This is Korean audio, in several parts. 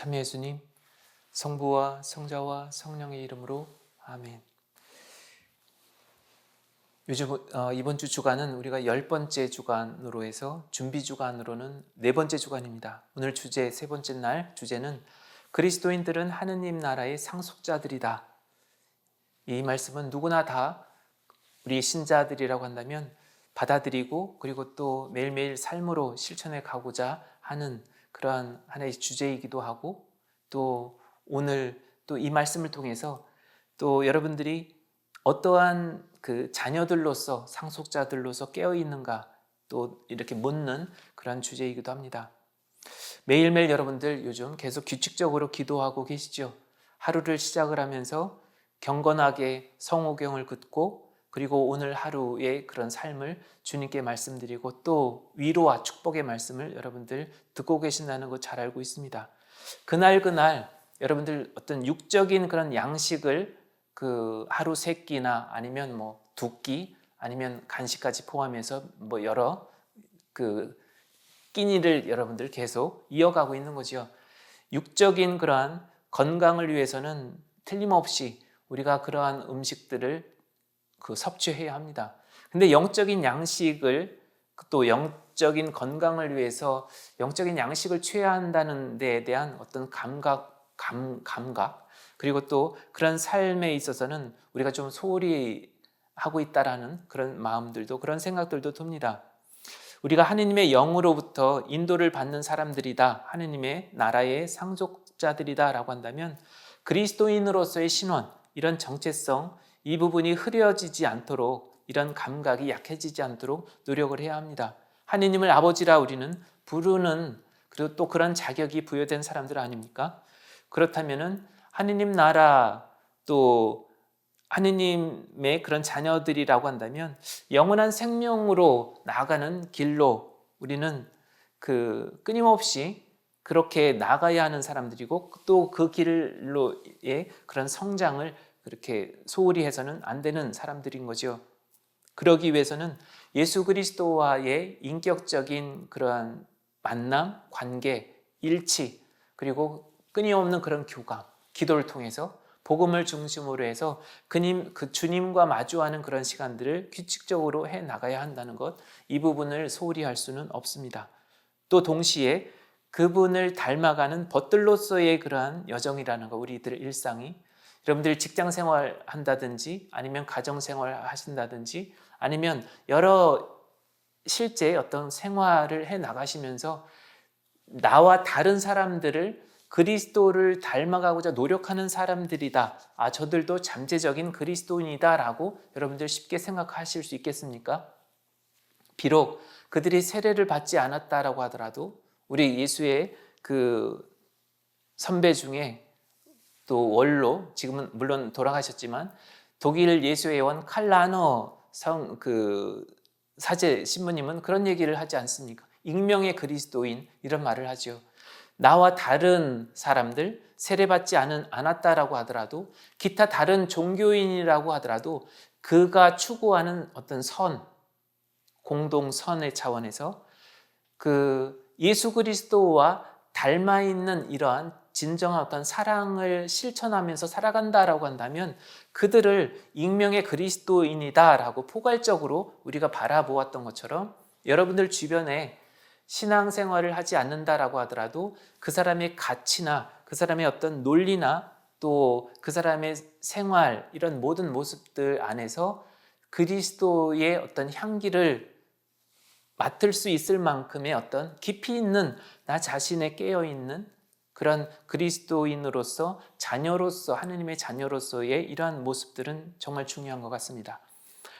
참 예수님, 성부와 성자와 성령의 이름으로 아멘. 요즘 어, 이번 주 주간은 우리가 열 번째 주간으로 해서 준비 주간으로는 네 번째 주간입니다. 오늘 주제 세 번째 날 주제는 그리스도인들은 하느님 나라의 상속자들이다. 이 말씀은 누구나 다 우리 신자들이라고 한다면 받아들이고 그리고 또 매일매일 삶으로 실천해 가고자 하는 그러한 하나의 주제이기도 하고 또 오늘 또 이 말씀을 통해서 또 여러분들이 어떠한 그 자녀들로서 상속자들로서 깨어 있는가 또 이렇게 묻는 그런 주제이기도 합니다. 매일매일 여러분들 요즘 계속 규칙적으로 기도하고 계시죠. 하루를 시작을 하면서 경건하게 성호경을 듣고 그리고 오늘 하루의 그런 삶을 주님께 말씀드리고 또 위로와 축복의 말씀을 여러분들 듣고 계신다는 것잘 알고 있습니다. 그날 그날 여러분들 어떤 육적인 그런 양식을 그 하루 세 끼나 아니면 뭐 두 끼 아니면 간식까지 포함해서 뭐 여러 그 끼니를 여러분들 계속 이어가고 있는 거죠. 육적인 그러한 건강을 위해서는 틀림없이 우리가 그러한 음식들을 그 섭취해야 합니다. 근데 영적인 양식을 또 영적인 건강을 위해서 영적인 양식을 취해야 한다는 데에 대한 어떤 감각, 감, 감각 그리고 또 그런 삶에 있어서는 우리가 좀 소홀히 하고 있다라는 그런 마음들도 그런 생각들도 듭니다. 우리가 하느님의 영으로부터 인도를 받는 사람들이다. 하느님의 나라의 상속자들이다라고 한다면 그리스도인으로서의 신원, 이런 정체성, 이 부분이 흐려지지 않도록 이런 감각이 약해지지 않도록 노력을 해야 합니다. 하느님을 아버지라 우리는 부르는 그리고 또 그런 자격이 부여된 사람들 아닙니까? 그렇다면은 하느님 나라 또 하느님의 그런 자녀들이라고 한다면 영원한 생명으로 나아가는 길로 우리는 그 끊임없이 그렇게 나가야 하는 사람들이고 또 그 길로의 그런 성장을 그렇게 소홀히 해서는 안 되는 사람들인 거죠. 그러기 위해서는 예수 그리스도와의 인격적인 그러한 만남, 관계, 일치, 그리고 끊임없는 그런 교감, 기도를 통해서 복음을 중심으로 해서 그님, 그 주님과 마주하는 그런 시간들을 규칙적으로 해 나가야 한다는 것, 이 부분을 소홀히 할 수는 없습니다. 또 동시에 그분을 닮아가는 벗들로서의 그러한 여정이라는 거, 우리들 일상이 여러분들이 직장 생활 한다든지 아니면 가정 생활 하신다든지 아니면 여러 실제 어떤 생활을 해 나가시면서 나와 다른 사람들을 그리스도를 닮아가고자 노력하는 사람들이다. 아, 저들도 잠재적인 그리스도인이다라고 여러분들 쉽게 생각하실 수 있겠습니까? 비록 그들이 세례를 받지 않았다라고 하더라도 우리 예수의 그 선배 중에 또 원로 지금은 물론 돌아가셨지만 독일 예수회원 칼라너 성 그 사제 신부님은 그런 얘기를 하지 않습니까? 익명의 그리스도인 이런 말을 하죠. 나와 다른 사람들 세례받지 않은 않았다라고 하더라도 기타 다른 종교인이라고 하더라도 그가 추구하는 어떤 선 공동선의 차원에서 그 예수 그리스도와 닮아 있는 이러한 진정한 어떤 사랑을 실천하면서 살아간다라고 한다면 그들을 익명의 그리스도인이다라고 포괄적으로 우리가 바라보았던 것처럼 여러분들 주변에 신앙생활을 하지 않는다라고 하더라도 그 사람의 가치나 그 사람의 어떤 논리나 또 그 사람의 생활 이런 모든 모습들 안에서 그리스도의 어떤 향기를 맡을 수 있을 만큼의 어떤 깊이 있는 나 자신에 깨어 있는 그런 그리스도인으로서 자녀로서 하느님의 자녀로서의 이러한 모습들은 정말 중요한 것 같습니다.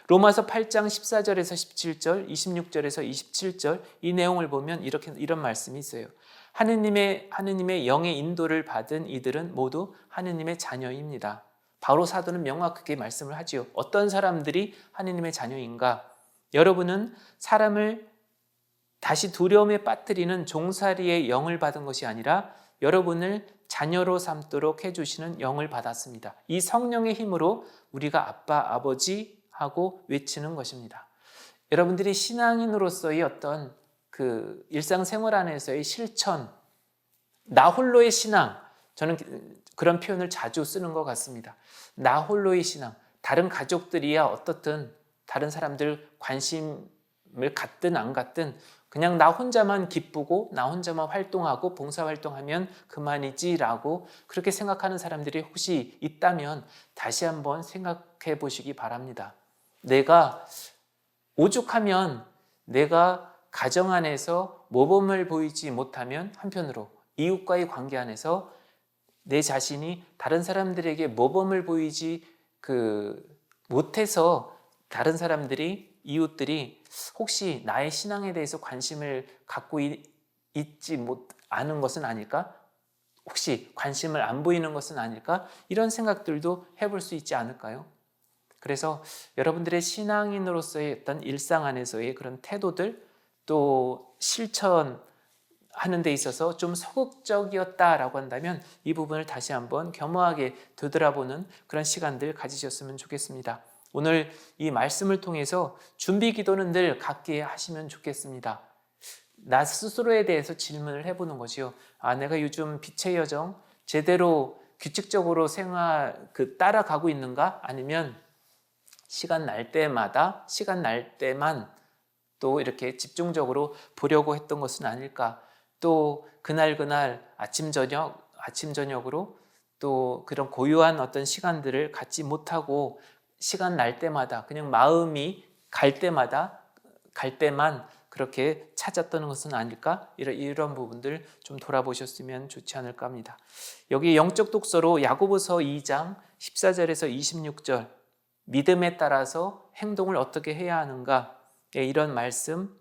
로마서 8장 14절에서 17절, 26절에서 27절 이 내용을 보면 이렇게 이런 말씀이 있어요. 하느님의 하느님의 영의 인도를 받은 이들은 모두 하느님의 자녀입니다. 바로 사도는 명확하게 말씀을 하지요. 어떤 사람들이 하느님의 자녀인가? 여러분은 사람을 다시 두려움에 빠뜨리는 종살이의 영을 받은 것이 아니라 여러분을 자녀로 삼도록 해주시는 영을 받았습니다. 이 성령의 힘으로 우리가 아빠, 아버지 하고 외치는 것입니다. 여러분들이 신앙인으로서의 어떤 그 일상생활 안에서의 실천, 나 홀로의 신앙, 저는 그런 표현을 자주 쓰는 것 같습니다. 나 홀로의 신앙, 다른 가족들이야 어떻든 다른 사람들 관심을 갖든 안 갖든 그냥 나 혼자만 기쁘고 나 혼자만 활동하고 봉사활동하면 그만이지라고 그렇게 생각하는 사람들이 혹시 있다면 다시 한번 생각해 보시기 바랍니다. 내가 오죽하면 내가 가정 안에서 모범을 보이지 못하면 한편으로 이웃과의 관계 안에서 내 자신이 다른 사람들에게 모범을 보이지 그 못해서 다른 사람들이 이웃들이 혹시 나의 신앙에 대해서 관심을 갖고 있, 있지 못 않은 것은 아닐까? 혹시 관심을 안 보이는 것은 아닐까? 이런 생각들도 해볼 수 있지 않을까요? 그래서 여러분들의 신앙인으로서의 어떤 일상 안에서의 그런 태도들 또 실천 하는 데 있어서 좀 소극적이었다라고 한다면 이 부분을 다시 한번 겸허하게 되돌아보는 그런 시간들 가지셨으면 좋겠습니다. 오늘 이 말씀을 통해서 준비 기도는 늘 갖게 하시면 좋겠습니다. 나 스스로에 대해서 질문을 해보는 거지요. 아, 내가 요즘 빛의 여정 제대로 규칙적으로 생활 그 따라가고 있는가? 아니면 시간 날 때마다 시간 날 때만 또 이렇게 집중적으로 보려고 했던 것은 아닐까? 또 그날 그날 아침 저녁 아침 저녁으로 또 그런 고유한 어떤 시간들을 갖지 못하고 시간 날 때마다 그냥 마음이 갈 때마다 갈 때만 그렇게 찾았던 것은 아닐까? 이런, 이런 부분들 좀 돌아보셨으면 좋지 않을까 합니다. 여기 영적 독서로 야고보서 2장 14절에서 26절 믿음에 따라서 행동을 어떻게 해야 하는가 예, 이런 말씀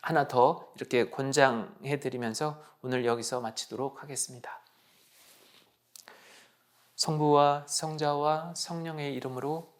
하나 더 이렇게 권장해 드리면서 오늘 여기서 마치도록 하겠습니다. 성부와 성자와 성령의 이름으로.